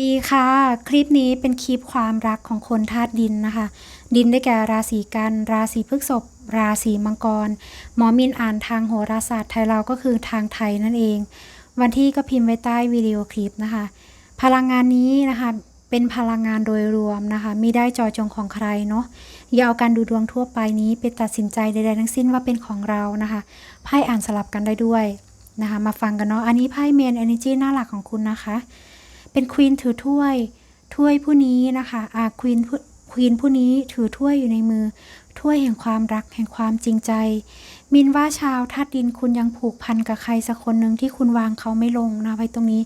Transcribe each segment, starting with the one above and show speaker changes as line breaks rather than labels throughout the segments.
ดีค่ะ คลิปนี้เป็นคลิปความรักของคนธาตุดินนะคะ ดินได้แก่ราศีกัน ราศีพฤษภราศีมังกร หมอมินอ่านทางโหราศาสตร์ไทยเราก็คือทางไทยนั่นเอง วันที่ก็พิมพ์ไว้ใต้วิดีโอคลิปนะคะ พลังงานนี้นะคะเป็นพลังงานโดยรวมนะคะไม่ได้จอจงของใครเนาะอย่าเอาการดูดวงทั่วไปนี้ไปตัดสินใจใดๆทั้งสิ้นว่าเป็นของเรานะคะไพ่อ่านสลับกันได้ด้วยนะคะ มาฟังกันเนาะอันนี้ไพ่เมนเอเนจีหน้าหลักของคุณนะคะ เป็นควีนถือถ้วย ถ้วยผู้นี้นะคะอาควีนควีนผู้นี้ถือถ้วยอยู่ในมือ ถ้วยแห่งความรักแห่งความจริงใจ มินว่าชาวธาตุดินคุณยังผูกพันกับใครสักคนหนึ่งที่คุณวางเขาไม่ลงนะไว้ตรงนี้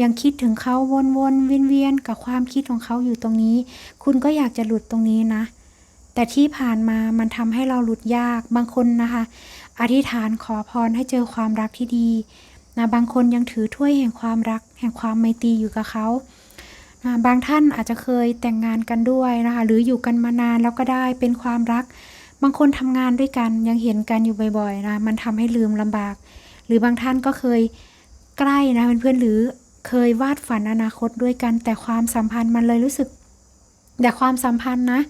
ยังคิดถึงเขาวนวนเวียนเวียนๆกับความคิดของเขาอยู่ตรงนี้ คุณก็อยากจะหลุดตรงนี้นะ แต่ที่ผ่านมามันทำให้เราหลุดยากบางคนนะคะ อธิษฐานขอพรให้เจอความรักที่ดี นะบางคนยังถือถ้วยแห่งความรัก แห่งความไมตรีอยู่กับเขานะบางท่านอาจจะเคยแต่งงานกันด้วยนะคะหรืออยู่กันมานานแล้วก็ได้เป็นความรัก บางคนทำงานด้วยกันยังเห็นกันอยู่บ่อยๆนะมันทำให้ลืมลำบาก หรือบางท่านก็เคยใกล้นะเพื่อนๆหรือเคยวาดฝันอนาคตด้วยกัน แต่ความสัมพันธ์มันเลยรู้สึก แต่ความสัมพันธ์นะ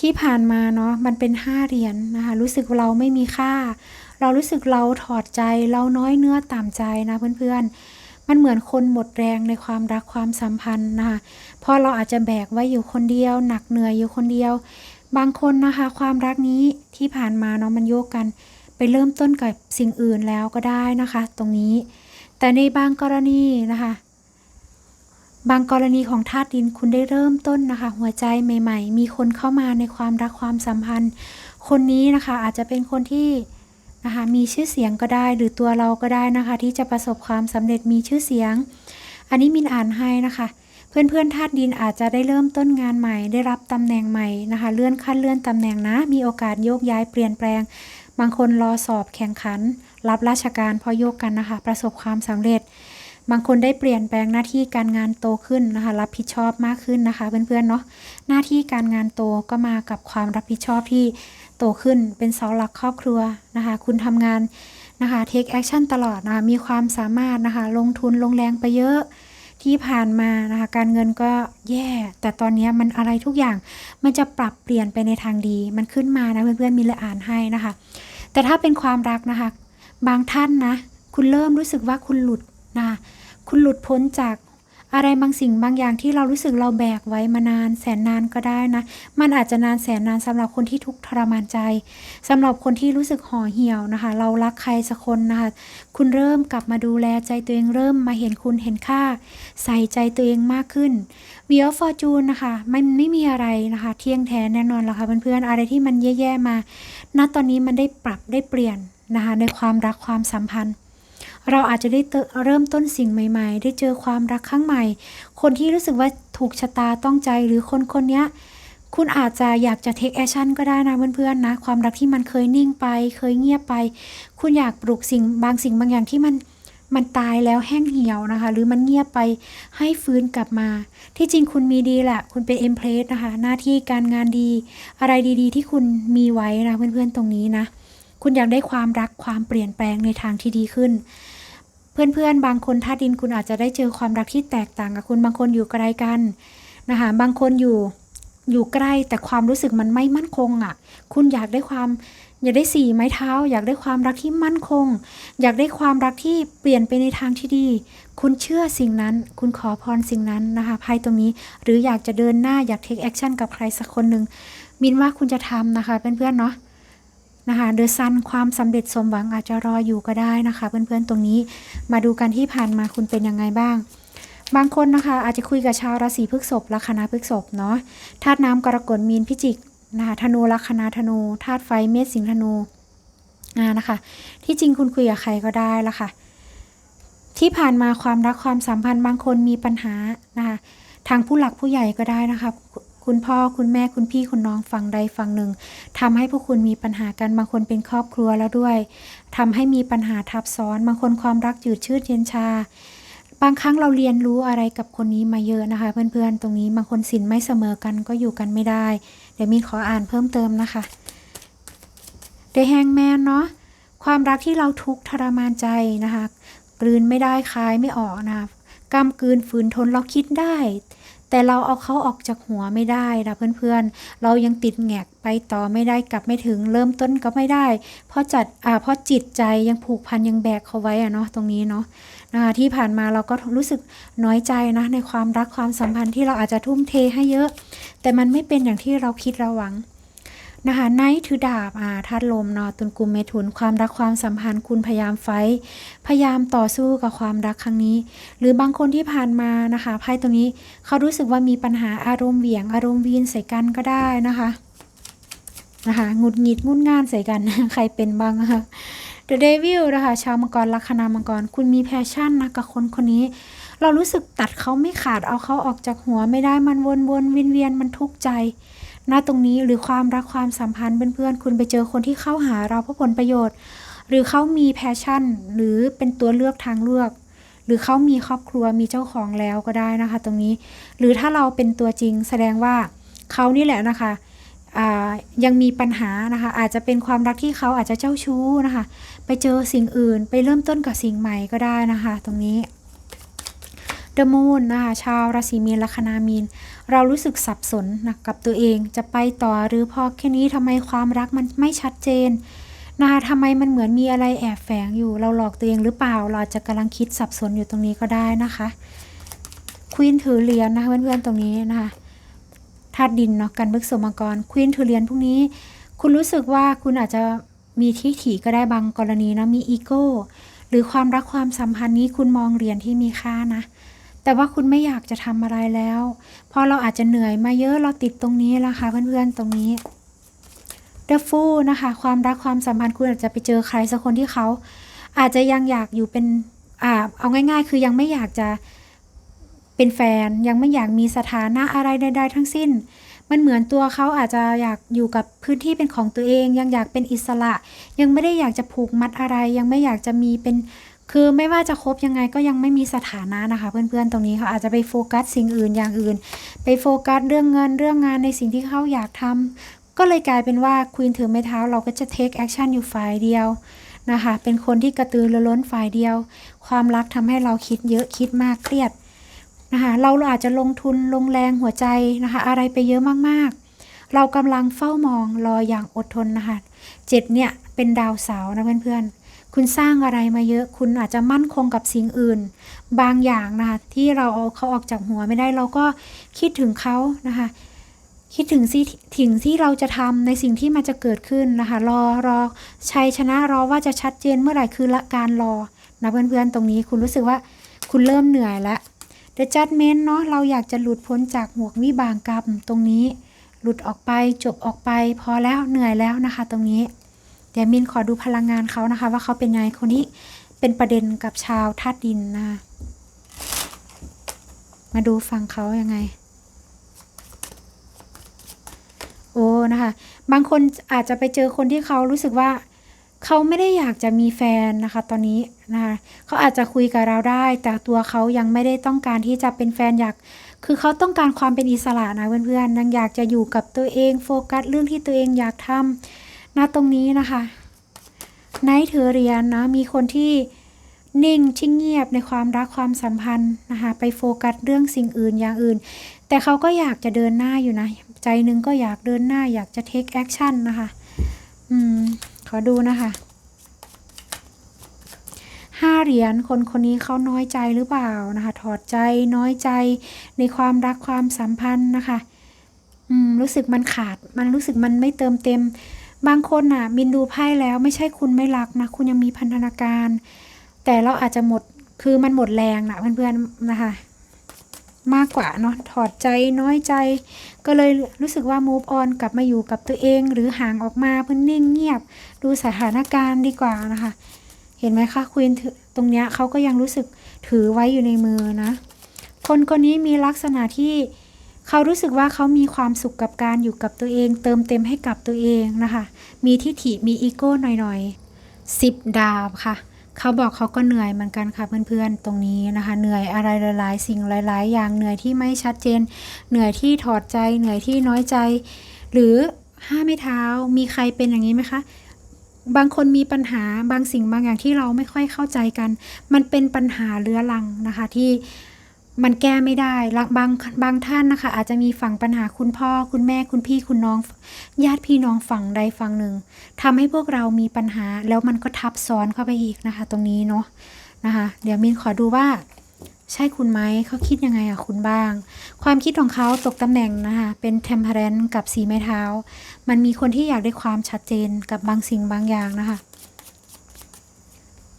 ที่ผ่านมาเนาะมันเป็นห้าเหรียญนะคะรู้สึกเราไม่มีค่า เรารู้สึกเราถอดใจเราน้อยเนื้อต่ำใจนะเพื่อนๆ มันเหมือนคนหมดแรงในความรักความสัมพันธ์นะคะพราะเราอาจจะแบกไว้อยู่คนเดียว หนักเหนื่อยอยู่คนเดียว บางคนนะคะ ความรักนี้ที่ผ่านมาเนาะมันโยกกัน ไปเริ่มต้นกับสิ่งอื่นแล้วก็ได้นะคะ ตรงนี้ แต่ในบางกรณีนะคะบางกรณีของธาตุดินคุณได้เริ่มต้นนะคะ หัวใจใหม่ ๆ มีคนเข้ามาในความรักความสัมพันธ์ คนนี้นะคะอาจจะเป็นคนที่ นะคะมีชื่อเสียงก็ได้หรือตัวเราก็ได้นะคะ ที่จะประสบความสำเร็จมีชื่อเสียง อันนี้มินอ่านให้นะคะ เพื่อนๆธาตุดินอาจจะได้เริ่มต้นงานใหม่ ได้รับตำแหน่งใหม่นะคะ เลื่อนขั้นเลื่อนตำแหน่งนะ มีโอกาสโยกย้ายเปลี่ยนแปลง บางคนรอสอบแข่งขัน รับราชการพอโยกกันนะคะ ประสบความสำเร็จ บางคนได้เปลี่ยนแปลงหน้าที่การงานโตขึ้นนะคะ รับผิดชอบมากขึ้นนะคะ เพื่อนๆเนาะหน้าที่การงานโตก็มากับความรับผิดชอบที่ โตขึ้นเป็นเสาหลักครอบครัวนะคะ คุณทำงานนะคะเทคแอคชั่นตลอดนะคะมีความสามารถนะคะ ลงทุนลงแรงไปเยอะที่ผ่านมานะคะการเงินก็แย่ แต่ตอนนี้มันอะไรทุกอย่างมันจะปรับเปลี่ยนไปในทางดี มันขึ้นมานะเพื่อนๆมีเลยอ่านให้นะคะ แต่ถ้าเป็นความรักนะคะ บางท่านนะ คุณเริ่มรู้สึกว่าคุณหลุดนะคะคุณหลุดพ้นจาก อะไรบางสิ่งบางอย่างที่เรารู้สึกเราแบกไว้มานานแสนนานก็ได้นะ มันอาจจะนานแสนนานสำหรับคนที่ทุกข์ทรมานใจสำหรับคนที่รู้สึกห่อเหี่ยวนะคะ เรารักใครสักคนนะคะ คุณเริ่มกลับมาดูแลใจตัวเองเริ่มมาเห็นคุณเห็นค่า ใส่ใจตัวเองมากขึ้นวีออฟฟอร์จูนนะคะมันไม่มีอะไรนะคะ เที่ยงแท้แน่นอนแล้วค่ะเพื่อนๆอะไรที่มันแย่ๆมาณตอนนี้มันได้ปรับได้เปลี่ยนนะคะในความรักความสัมพันธ์ เราอาจจะได้เริ่มต้นสิ่งใหม่ ๆ ได้เจอความรักครั้งใหม่ คนที่รู้สึกว่าถูกชะตาต้องใจหรือคนคนนี้คุณอาจจะอยากจะเทคแอคชั่นก็ได้นะเพื่อนๆนะ ความรักที่มันเคยนิ่งไป เคยเงียบไป คุณอยากปลูกสิ่งบางสิ่งบางอย่างที่มันมันตายแล้วแห้งเหี่ยวนะคะ หรือมันเงียบไปให้ฟื้นกลับมา ที่จริงคุณมีดีแหละคุณเป็นเอ็มเพลสนะคะ หน้าที่การงานดี อะไรดีๆ ที่คุณมีไว้นะเพื่อนๆตรงนี้นะ คุณอยากได้ความรักความเปลี่ยนแปลงในทางที่ดีขึ้น เพื่อนๆ บางคนท่าตุดินคุณอาจจะได้เจอความรักที่แตกต่างกับคุณบางคนอยู่ไกลกันนะคะบางคนอยู่อยู่ใกล้แต่ความรู้สึกมันไม่มั่นคงอะ่ะ คุณอยากได้ความอยากได้สี่ไม้เท้า อยากได้ความรักที่มั่นคง อยากได้ความรักที่เปลี่ยนไปในทางที่ดี คุณเชื่อสิ่งนั้น คุณขอพรสิ่งนั้นนะคะไพ่ตรงนี้ หรืออยากจะเดินหน้าอยากเทคแอคชั่นกับใครสักคนหนึ่งมินว่าคุณจะทำนะคะเพื่อนๆเนาะ นะคะเดอะซันความสำเร็จสมหวังอาจจะรออยู่ก็ได้นะคะ เพื่อนๆตรงนี้มาดูกันที่ผ่านมาคุณเป็นยังไงบ้าง บางคนนะคะ อาจจะคุยกับชาวราศีพฤษภลัคนาพฤษภเนาะธาตุน้ำกรกฎมีนพิจิกนะคะธนูลัคนาธนูธาตุไฟเมษสิงห์ธนูนะคะ ที่จริงคุณคุยกับใครก็ได้ละค่ะ ที่ผ่านมาความรักความสัมพันธ์บางคนมีปัญหานะคะทางผู้หลักผู้ใหญ่ก็ได้นะคะ คุณพ่อคุณแม่คุณพี่คุณน้องฝั่งใดฝั่งหนึ่งทำให้พวกคุณมีปัญหากันบางคนเป็นครอบครัวแล้วด้วยทำให้มีปัญหาทับซ้อนบางคนความรักจืดชืดเย็นชาบางครั้งเราเรียนรู้อะไรกับคนนี้มาเยอะนะคะ เพื่อนๆ ตรงนี้บางคนสินไม่เสมอกันก็อยู่กันไม่ได้ เดี๋ยวมีขออ่านเพิ่มเติมนะคะเดแฮงแมนเนาะความรักที่เราทุกทรมานใจนะคะกลืนไม่ได้คายไม่ออกนะคะกำกืนฝืนทนเราคิดได้ แต่เราเอาเขาออกจากหัวไม่ได้นะเพื่อนๆ เรายังติดแงกไปต่อไม่ได้กลับไม่ถึงเริ่มต้นก็ไม่ได้ เพราะจัดอ่าเพราะจิตใจยังผูกพันยังแบกเขาไว้อะเนาะตรงนี้เนาะนะคะที่ผ่านมาเราก็รู้สึกน้อยใจนะในความรักความสัมพันธ์ที่เราอาจจะทุ่มเทให้เยอะ แต่มันไม่เป็นอย่างที่เราคิดเราหวัง นะคะไนท์ถือดาบอ่าธาตุลมนาะตุนกุมเมถุนความรักความสัมพันธ์คุณพยายามไฟพยายามต่อสู้กับความรักครั้งนี้ หรือบางคนที่ผ่านมานะคะไพ่ตรงนี้เขารู้สึกว่ามีปัญหาอารมณ์เหวี่ยง อารมณ์วีนใส่กันก็ได้นะคะนะคะหงุดหงิดงุนง่านใส่กัน ใครเป็นบ้างนะคะ The Devil นะคะ ชาวมังกรลัคนามังกร คุณมีแพชชั่นนะกับคนคนนี้ เรารู้สึกตัดเขาไม่ขาดเอาเขาออกจากหัวไม่ได้มันวนวนเวียนเวียนมันทุกข์ใจ ณตรงนี้หรือความรักความสัมพันธ์เพื่อนๆ คุณไปเจอคนที่เข้าหาเราเพราะผลประโยชน์ หรือเขามีแพชชั่น หรือเป็นตัวเลือกทางเลือก หรือเขามีครอบครัวมีเจ้าของแล้วก็ได้นะคะ ตรงนี้ หรือถ้าเราเป็นตัวจริงแสดงว่าเขานี่แหละนะคะยังมีปัญหานะคะ อาจจะเป็นความรักที่เขาอาจจะเจ้าชู้นะคะ ไปเจอสิ่งอื่นไปเริ่มต้นกับสิ่งใหม่ก็ได้นะคะ ตรงนี้ เดอะมูนนะคะชาวราศีมีนลัคนามีน เรารู้สึกสับสนนะกับตัวเองจะไปต่อหรือพอแค่นี้ทำไมความรักมันไม่ชัดเจนนะคะทำไมมันเหมือนมีอะไรแอบแฝงอยู่ เราหลอกตัวเองหรือเปล่า เราจจะกำลังคิดสับสนอยู่ตรงนี้ก็ได้นะคะควีนถือเหรียญนะคะเพื่อนๆตรงนี้นะคะธาตุดินเนาะกันบึกสมกรควีนถือเหรียญพวกนี้ คุณรู้สึกว่าคุณอาจจะมีทิฐิก็ได้บางกรณีนะมีอีโก้หรือความรักความสัมพันธ์นี้คุณมองเหรียญที่มีค่านะ แต่ว่าคุณไม่อยากจะทำอะไรแล้วพราะเราอาจจะเหนื่อยมาเยอะเราติดตรงนี้แล้วค่ะเพื่อนๆตรงนี้เดฟฟูนะคะ ความรักความสัมพันธ์คุณอาจจะไปเจอใครสักคนที่เขาอาจจะยังอยากอยู่เป็นอ่าเอาง่าย ๆ คือยังไม่อยากจะเป็นแฟนยังไม่อยากมีสถานะอะไรใด ๆ ทั้งสิ้น มันเหมือนตัวเขาอาจจะอยากอยู่กับพื้นที่เป็นของตัวเอง ยังอยากเป็นอิสระ ยังไม่ได้อยากจะผูกมัดอะไร ยังไม่อยากจะมีเป็น คือไม่ว่าจะคบยังไงก็ยังไม่มีสถานะนะคะ เพื่อนๆตรงนี้เขาอาจจะไปโฟกัสสิ่งอื่นอย่างอื่น ไปโฟกัสเรื่องเงินเรื่องงานในสิ่งที่เขาอยากทำก็เลยกลายเป็นว่าควีนถือไม้เท้าเราก็จะเทคแอคชั่นอยู่ฝ่ายเดียวนะคะ เป็นคนที่กระตือรือร้นฝ่ายเดียว ความรักทำให้เราคิดเยอะคิดมากเครียดนะคะเราอาจจะลงทุนลงแรงหัวใจนะคะ อะไรไปเยอะมากๆ เรากำลังเฝ้ามองรออย่างอดทนนะคะเจ็ดเนี่ยเป็นดาวเสาร์นะเพื่อนๆ คุณสร้างอะไรมาเยอะ คุณอาจจะมั่นคงกับสิ่งอื่น บางอย่างนะคะที่เราเอาเขาออกจากหัวไม่ได้เราก็คิดถึงเขานะคะคิดถึงสิ่งถึงที่เราจะทำในสิ่งที่มันจะเกิดขึ้นนะคะรอรอชัยชนะรอว่าจะชัดเจนเมื่อไหร่คือละการรอนะเพื่อนๆตรงนี้คุณรู้สึกว่าคุณเริ่มเหนื่อยแล้ว The Judgment เนาะเราอยากจะหลุดพ้นจากหมวกวิบากกรรมตรงนี้ หลุดออกไปจบออกไป พอแล้วเหนื่อยแล้วนะคะ ตรงนี้ ดี๋ยวมินขอดูพลังงานเขานะคะ ว่าเขาเป็นยังไงคนนี้เป็นประเด็นกับชาวธาตุดินนะคะมาดูฟังเขายังไง โอ้นะคะ บางคนอาจจะไปเจอคนที่เขารู้สึกว่าเขาไม่ได้อยากจะมีแฟนนะคะ ตอนนี้นะคะเขาอาจจะคุยกับเราได้ แต่ตัวเขายังไม่ได้ต้องการที่จะเป็นแฟนอยาก คือเขาต้องการความเป็นอิสระนะเพื่อนๆยังอยากจะอยู่กับตัวเองโฟกัสเรื่องที่ตัวเองอยากทำ ณตรงนี้นะคะไนท์ถือเหรียนนะมีคนที่นิ่งชิ่งเงียบในความรักความสัมพันธ์นะคะไปโฟกัสเรื่องสิ่งอื่นอย่างอื่น แต่เขาก็อยากจะเดินหน้าอยู่นะ ใจหนึงก็อยากเดินหน้าอยากจะเทคแอคชั่นนะคะอืมขอดูนะคะห้าเหรียญคนคนนี้เขาน้อยใจหรือเปล่านะคะ ถอดใจน้อยใจในความรักความสัมพันธ์นะคะ อืมรู้สึกมันขาดมันรู้สึกมันไม่เติมเต็ม บางคนน่ะบินดูไพ่แล้วไม่ใช่คุณไม่รักนะ คุณยังมีพันธนาการ แต่เราอาจจะหมดคือมันหมดแรงนะเพื่อนๆนะคะ มากกว่าเนาะถอดใจน้อยใจ ก็เลยรู้สึกว่า move on กลับมาอยู่กับตัวเอง หรือห่างออกมาเพื่อนิ่งเงียบ ดูสถานการณ์ดีกว่านะคะ เห็นไหมคะควีนตรงเนี้ยเขาก็ยังรู้สึกถือไว้อยู่ในมือนะ คนคนนี้มีลักษณะที่ เขารู้สึกว่าเขามีความสุขกับการอยู่กับตัวเอง เติมเต็มให้กับตัวเองนะคะ มีทิฐิมีอีโก้หน่อยๆสิบดาบค่ะ เขาบอกเขาก็เหนื่อยเหมือนกันค่ะเพื่อนๆตรงนี้นะคะ เหนื่อยอะไรหลาย ๆ สิ่งหลาย ๆ อย่างเหนื่อยที่ไม่ชัดเจน เหนื่อยที่ถอดใจ เหนื่อยที่น้อยใจ หรือห้าไม่เท้ามีใครเป็นอย่างนี้ไหมคะบางคนมีปัญหาบางสิ่งบางอย่างที่เราไม่ค่อยเข้าใจกัน มันเป็นปัญหาเรื้อรังนะคะที่ มันแก้ไม่ได้บางบางท่านนะคะ อาจจะมีฝั่งปัญหาคุณพ่อ คุณแม่คุณพี่คุณน้อง ญาติพี่น้องฝั่งใดฝั่งหนึ่งทำให้พวกเรามีปัญหา แล้วมันก็ทับซ้อนเข้าไปอีกนะคะ ตรงนี้เนาะนะคะ เดี๋ยวมินขอดูว่า ใช่คุณไหมเขาคิดยังไงอะคุณบ้าง ความคิดของเขาตกตำแหน่งนะคะ เป็น temperance กับสีไม้เท้า มันมีคนที่อยากได้ความชัดเจนกับบางสิ่งบางอย่างนะคะ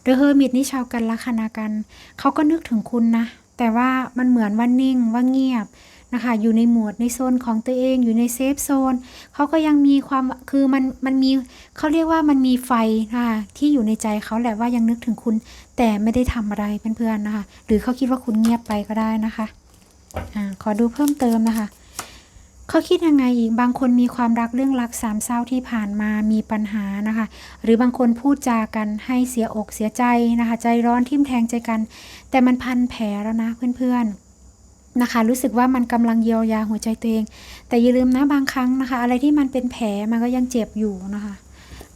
The Hermit นี่ชาวกันลัคนากัน เขาก็นึกถึงคุณนะ แต่ว่ามันเหมือนว่านิ่งว่าเงียบนะคะ อยู่ในหมวดในโซนของตัวเองอยู่ในเซฟโซนเขาก็ยังมีความคือมันมันมีเขาเรียกว่ามันมีไฟนะคะที่อยู่ในใจเขาแหละว่ายังนึกถึงคุณ แต่ไม่ได้ทำอะไรเพื่อนๆนะคะ หรือเขาคิดว่าคุณเงียบไปก็ได้นะคะอ่าขอดูเพิ่มเติมนะคะเขาคิดยังไงอีกบางคนมีความรักเรื่องรักสามเศร้าที่ผ่านมามีปัญหานะคะ หรือบางคนพูดจากันให้เสียอกเสียใจนะคะ ใจร้อนทิ่มแทงใจกัน แต่มันพันแผลแล้วนะเพื่อนๆนะคะ รู้สึกว่ามันกำลังเยียวยาหัวใจตัวเอง แต่อย่าลืมนะบางครั้งนะคะ อะไรที่มันเป็นแผลมันก็ยังเจ็บอยู่นะคะ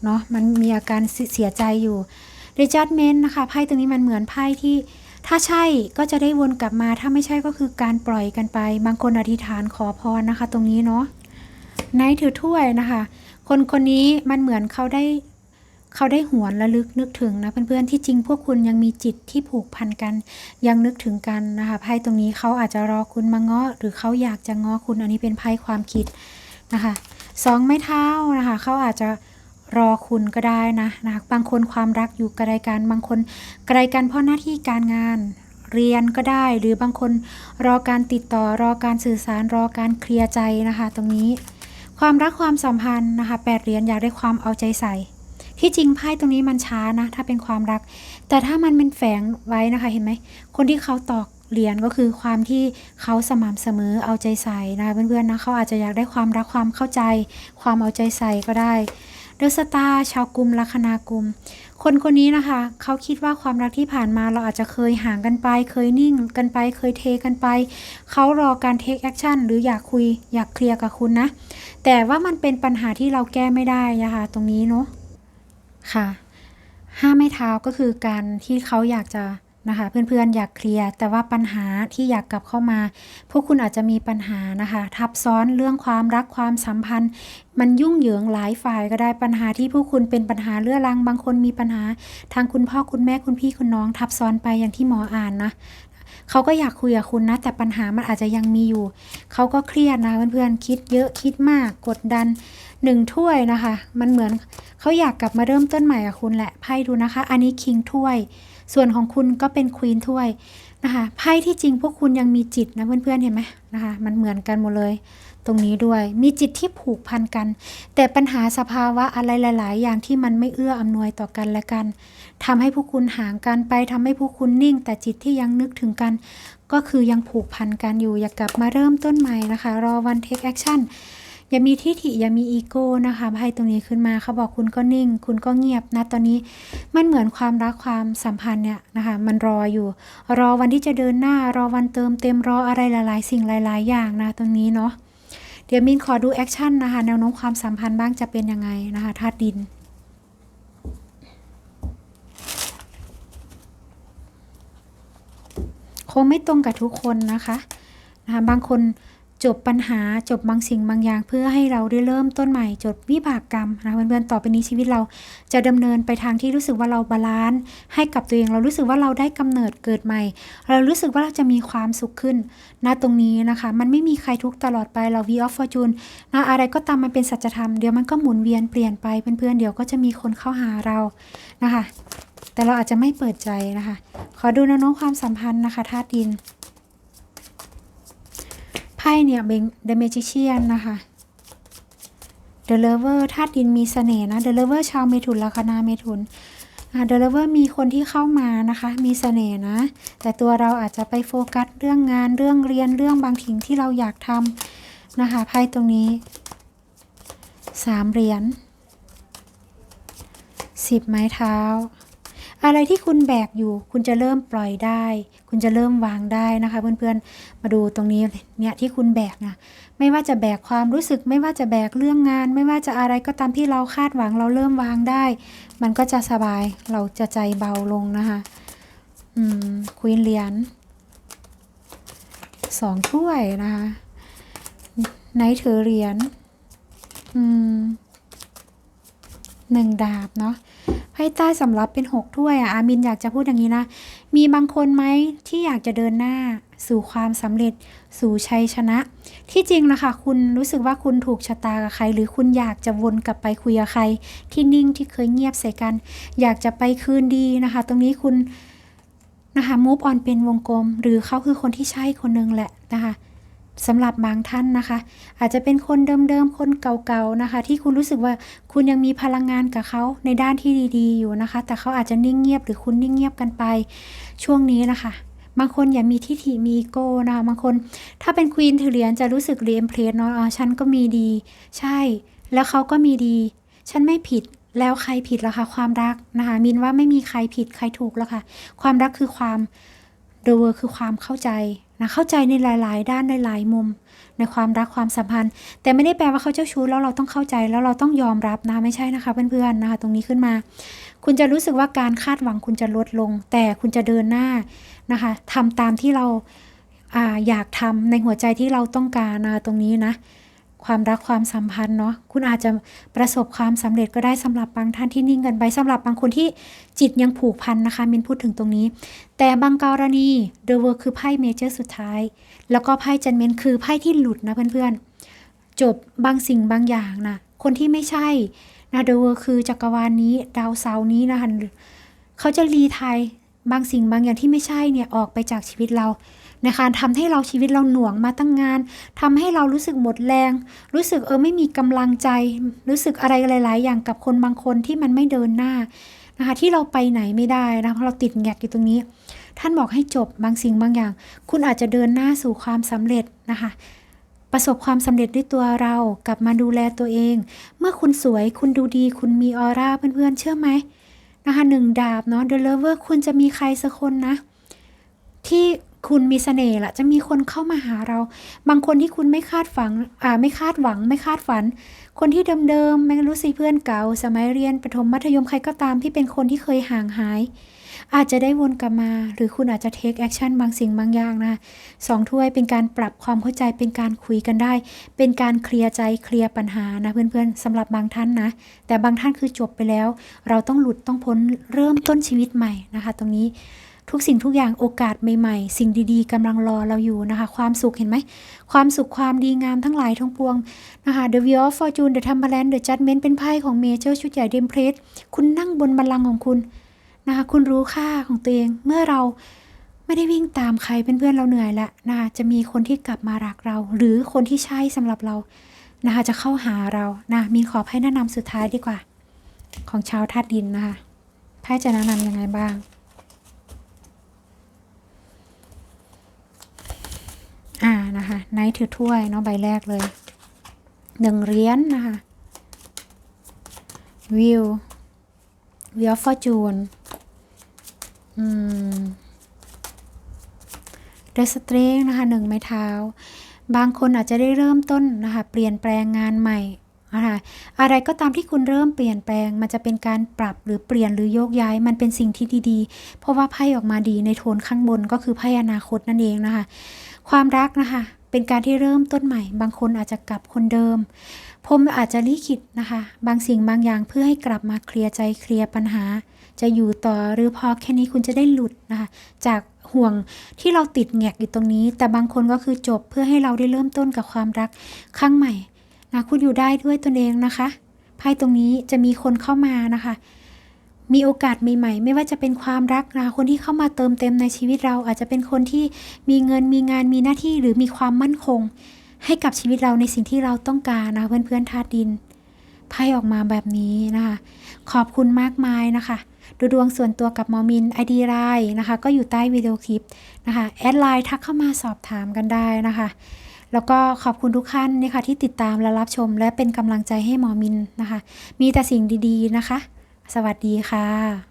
เนาะมันมีอาการเสียใจอยู่ Rejudgment นะคะไพ่ตรงนี้มันเหมือนไพ่ที่ถ้าใช่ก็จะได้วนกลับมา ถ้าไม่ใช่ก็คือการปล่อยกันไป บางคนอธิษฐานขอพรนะคะ ตรงนี้เนาะในถือถ้วยนะคะ คนคนนี้มันเหมือนเขาได้ เขาได้หวนระลึกนึกถึงนะเพื่อนๆที่จริงพวกคุณยังมีจิตที่ผูกพันกัน ยังนึกถึงกันนะคะไพ่ตรงนี้เขาอาจจะรอคุณมาง้อหรือเขาอยากจะง้อคุณอันนี้เป็นไพ่ความคิดนะคะสองไม้เท้านะคะเขาอาจจะรอคุณก็ได้นะนะคะบางคนความรักอยู่ไกลกันบางคนไกลกันเพราะหน้าที่การงานเรียนก็ได้ หรือบางคนรอการติดต่อรอการสื่อสารรอการเคลียร์ใจนะคะ ตรงนี้ ความรักความสัมพันธ์นะคะแปดเหรียญอยากได้ความเอาใจใส่ ที่จริงไพ่ตรงนี้มันช้านะ ถ้าเป็นความรัก แต่ถ้ามันเป็นแฝงไว้นะคะเห็นไหม คนที่เขาตอกเหรียญก็คือความที่เขาสม่ำเสมอเอาใจใส่นะคะเพื่อนๆนะเขาอาจจะอยากได้ความรักความเข้าใจ ความเอาใจใส่ก็ได้เดอะสตาร์ชาวกลุ่มลัคนากลุ่มคนคนนี้นะคะ เขาคิดว่าความรักที่ผ่านมาเราอาจจะเคยห่างกันไป เคยนิ่งกันไป เคยเทกันไป เขารอการเทคแอคชั่นหรืออยากคุยอยากเคลียร์กับคุณนะ แต่ว่ามันเป็นปัญหาที่เราแก้ไม่ได้นะคะตรงนี้เนาะ ค่ะห้าไม้เท้าก็คือการที่เขาอยากจะนะคะเพื่อนๆอยากเคลียร์แต่ว่าปัญหาที่อยากกลับเข้ามา พวกคุณอาจจะมีปัญหานะคะ ทับซ้อนเรื่องความรักความสัมพันธ์ มันยุ่งเหยิงหลายฝ่ายก็ได้ปัญหาที่พวกคุณเป็นปัญหาเรื้อรังบางคนมีปัญหา ทางคุณพ่อคุณแม่คุณพี่คุณน้องทับซ้อนไปอย่างที่หมออ่านนะ เขาก็อยากคุยกับคุณนะ แต่ปัญหามันอาจจะยังมีอยู่ เขาก็เครียดนะเพื่อนๆคิดเยอะคิดมากกดดันหนึ่งถ้วยนะคะ มันเหมือนเขาอยากกลับมาเริ่มต้นใหม่กับคุณแหละไพ่ดูนะคะ อันนี้คิงถ้วย ส่วนของคุณก็เป็นควีนถ้วยนะคะไพ่ที่จริงพวกคุณยังมีจิตนะเพื่อนๆเห็นไหมนะคะ มันเหมือนกันหมดเลย ตรงนี้ด้วย มีจิตที่ผูกพันกัน แต่ปัญหาสภาวะอะไรหลาย ๆ อย่างที่มันไม่เอื้ออำนวยต่อกันและกันทำให้พวกคุณห่างกันไปทำให้พวกคุณนิ่ง แต่จิตที่ยังนึกถึงกัน ก็คือยังผูกพันกันอยู่ อยากกลับมาเริ่มต้นใหม่นะคะ รอวันเทคแอคชั่นอย่ามีทิฐิอย่ามีอีโก้นะคะไพ่ตรงนี้ขึ้นมาเขาบอกคุณก็นิ่ง คุณก็เงียบนะตอนนี้มันเหมือนความรักความสัมพันธ์เนี่ยนะคะมันรออยู่ รอวันที่จะเดินหน้ารอวันเติมเต็มรออะไรหลาย ๆ สิ่งหลาย ๆ อย่างนะตรงนี้เนาะ ดี๋ยวมินขอดูแอคชั่นนะคะแนวโน้มความสัมพันธ์บ้างจะเป็นยังไงนะคะธาตุดิน คงไม่ตรงกับทุกคนนะคะนะคะบางคน จบปัญหาจบบางสิ่งบางอย่าง เพื่อให้เราได้เริ่มต้นใหม่จบวิบากกรรมนะเพื่อนๆต่อไปนี้ชีวิตเราจะดำเนินไปทางที่รู้สึกว่าเราบาลานซ์ให้กับตัวเอง เรารู้สึกว่าเราได้กำเนิดเกิดใหม่ เรารู้สึกว่าเราจะมีความสุขขึ้นณตรงนี้นะคะ มันไม่มีใครทุกตลอดไปเรา V of Fortune นะอะไรก็ตามมันเป็นสัจธรรมเดี๋ยวมันก็หมุนเวียนเปลี่ยนไปเพื่อนๆเดี๋ยวก็จะมีคนเข้าหาเรานะคะ แต่เราอาจจะไม่เปิดใจนะคะ ขอดูแนวโน้มความสัมพันธ์นะคะธาตุดิน ไพ่เนี่ยเป็น The Magician นะคะ The Lover ธาตุดินมีเสน่ห์นะ The Lover ชาวเมถุนลัคนาเมถุนอ่า The Lover มีคนที่เข้ามานะคะ มีเสน่ห์นะ แต่ตัวเราอาจจะไปโฟกัสเรื่องงานเรื่องเรียนเรื่องบางสิ่งที่เราอยากทำนะคะไพ่ตรงนี้สามเหรียญสิบไม้เท้า อะไรที่คุณแบกอยู่ คุณจะเริ่มปล่อยได้ คุณจะเริ่มวางได้นะคะ เพื่อนๆ มาดูตรงนี้เนี่ยที่คุณแบกนะไม่ว่าจะแบกความรู้สึก ไม่ว่าจะแบกเรื่องงาน ไม่ว่าจะอะไรก็ตามที่เราคาดหวังเราเริ่มวางได้ มันก็จะสบายเราจะใจเบาลงนะคะ อืมควีนเหรียญสองถ้วยนะคะไนท์ถือเหรียญอืมหนึ่งดาบเนาะ ไพ่ใต้สำรับเป็นหกถ้วยอะอามินอยากจะพูดอย่างนี้นะ มีบางคนไหมที่อยากจะเดินหน้า สู่ความสำเร็จ สู่ชัยชนะ ที่จริงนะคะคุณรู้สึกว่าคุณถูกชะตากับใคร หรือคุณอยากจะวนกลับไปคุยกับใคร ที่นิ่งที่เคยเงียบใส่กัน อยากจะไปคืนดีนะคะ ตรงนี้คุณนะคะมูฟออนเป็นวงกลม หรือเขาคือคนที่ใช่คนนึงแหละนะคะ สำหรับบางท่านนะคะ อาจจะเป็นคนเดิมๆ คนเก่าๆนะคะ ที่คุณรู้สึกว่าคุณยังมีพลังงานกับเขาในด้านที่ดีๆ อยู่นะคะ แต่เขาอาจจะนิ่งเงียบหรือคุณนิ่งเงียบกันไปช่วงนี้นะคะบางคนอย่ามีทิฐิมีอีโก้นะคะบางคน ถ้าเป็นควีนถือเหรียญจะรู้สึกเรียมเพลสเนาะอ๋อฉันก็มีดี ใช่ แล้วเขาก็มีดี ฉันไม่ผิดแล้วใครผิดล่ะคะความรักนะคะมินว่าไม่มีใครผิดใครถูกแล้วค่ะ ความรักคือความ the word คือความเข้าใจนะเข้าใจในหลาย ๆ ด้านในหลายมุม ในความรักความสัมพันธ์ แต่ไม่ได้แปลว่าเขาเจ้าชู้แล้วเราต้องเข้าใจแล้วเราต้องยอมรับนะไม่ใช่นะคะเพื่อนๆนะคะ ตรงนี้ขึ้นมา คุณจะรู้สึกว่าการคาดหวังคุณจะลดลง แต่คุณจะเดินหน้านะคะทำตามที่เราอาอยากทำในหัวใจที่เราต้องการนะตรงนี้นะ ความรักความสัมพันธ์เนาะคุณอาจจะประสบความสำเร็จก็ได้สำหรับบางท่านที่นิ่งกันไปสำหรับบางคนที่จิตยังผูกพันนะคะมินพูดถึงตรงนี้ แต่บางกรณี The World คือไพ่เมเจอร์สุดท้าย แล้วก็ไพ่จันเมนคือไพ่ที่หลุดนะเพื่อนๆ จบบางสิ่งบางอย่างนะคนที่ไม่ใช่นะ The World คือจักรวาลนนี้ดาวเสาร์นี้นะคะเขาจะรีไทยบางสิ่งบางอย่างที่ไม่ใช่เนี่ยออกไปจากชีวิตเรา นะคะทำให้เราชีวิตเราหน่วงมาตั้งงานทำให้เรารู้สึกหมดแรง รู้สึกเออไม่มีกำลังใจ รู้สึกอะไรหลาย ๆ อย่างกับคนบางคนที่มันไม่เดินหน้านะคะที่เราไปไหนไม่ได้นะเพราะเราติดแงกอยู่ตรงนี้ ท่านบอกให้จบบางสิ่งบางอย่าง คุณอาจจะเดินหน้าสู่ความสำเร็จนะคะประสบความสำเร็จด้วยตัวเรากลับมาดูแลตัวเอง เมื่อคุณสวยคุณดูดี คุณมีออร่าเพื่อนๆเชื่อไหมนะคะหนึ่งดาบเนาะ The Lover คุณจะมีใครสักคนนะ ที่ คุณมีเสน่ห์ละจะมีคนเข้ามาหาเรา บางคนที่คุณไม่คาดฝังอ่าไม่คาดหวังไม่คาดฝัน คนที่เดิมๆไม่รู้สิเพื่อนเก่า สมัยเรียนประถมมัธยมใครก็ตามที่เป็นคนที่เคยห่างหาย อาจจะได้วนกลับมา หรือคุณอาจจะเทคแอคชั่นบางสิ่งบางอย่างนะสองถ้วยเป็นการปรับความเข้าใจเป็นการคุยกันได้ เป็นการเคลียร์ใจเคลียร์ปัญหานะเพื่อนๆสำหรับบางท่านนะ แต่บางท่านคือจบไปแล้ว เราต้องหลุดต้องพ้นเริ่มต้นชีวิตใหม่นะคะ ตรงนี้ ทุกสิ่งทุกอย่างโอกาสใหม่ๆ สิ่งดีๆกำลังรอเราอยู่นะคะ ความสุขเห็นไหม ความสุขความดีงามทั้งหลายทั้งปวงนะคะ The Wheel of Fortune The Temperance The Judgment เป็นไพ่ของเมเจอร์ชุดใหญ่เดมเพลสคุณนั่งบนบัลลังก์ของคุณนะคะ คุณรู้ค่าของตัวเองเมื่อเราไม่ได้วิ่งตามใครเป็นเพื่อนเราเหนื่อยละนะคะจะมีคนที่กลับมารักเรา หรือคนที่ใช่สำหรับเรานะคะจะเข้าหาเรานะมีขอไพ่แนะนำสุดท้ายดีกว่า ของชาวธาตุดินนะคะไพ่จะแนะนำยังไงบ้าง อ่านะคะไนท์ถือถ้วยเนาะใบแรกเลยหนึ่งเหรียญนะคะวิววิวฟอร์จูนอืมเดสเตรงนะคะหนึ่งไม้เท้า บางคนอาจจะได้เริ่มต้นนะคะเปลี่ยนแปลงงานใหม่นะคะอะไรก็ตามที่คุณเริ่มเปลี่ยนแปลง มันจะเป็นการปรับหรือเปลี่ยนหรือโยกย้าย มันเป็นสิ่งที่ดี ๆ เพราะว่าไพ่ออกมาดีในโทนข้างบนก็คือไพ่อนาคตนั่นเองนะคะ ความรักนะคะ เป็นการที่เริ่มต้นใหม่ บางคนอาจจะกลับคนเดิมผมอาจจะลิขิตนะคะ บางสิ่งบางอย่างเพื่อให้กลับมาเคลียร์ใจเคลียร์ปัญหา จะอยู่ต่อหรือพอแค่นี้คุณจะได้หลุดนะคะ จากห่วงที่เราติดแงกอยู่ตรงนี้ แต่บางคนก็คือจบเพื่อให้เราได้เริ่มต้นกับความรักครั้งใหม่นะคุณอยู่ได้ด้วยตนเองนะคะไพ่ตรงนี้จะมีคนเข้ามานะคะ มีโอกาสใหม่ๆ ไม่ว่าจะเป็นความรักนะคนที่เข้ามาเติมเต็มในชีวิตเรา อาจจะเป็นคนที่มีเงินมีงานมีหน้าที่หรือมีความมั่นคง ให้กับชีวิตเราในสิ่งที่เราต้องการนะเพื่อนๆธาตุดินไพ่ออกมาแบบนี้นะคะ ขอบคุณมากมายนะคะ ดูดวงส่วนตัวกับหมอมินไอดีไลน์นะคะ ก็อยู่ใต้วิดีโอคลิปนะคะแอดไลน์ทักเข้ามาสอบถามกันได้นะคะ แล้วก็ขอบคุณทุกท่านนะคะที่ติดตามและรับชมและเป็นกำลังใจให้หมอมินนะคะ มีแต่สิ่งดีๆนะคะ สวัสดีค่ะ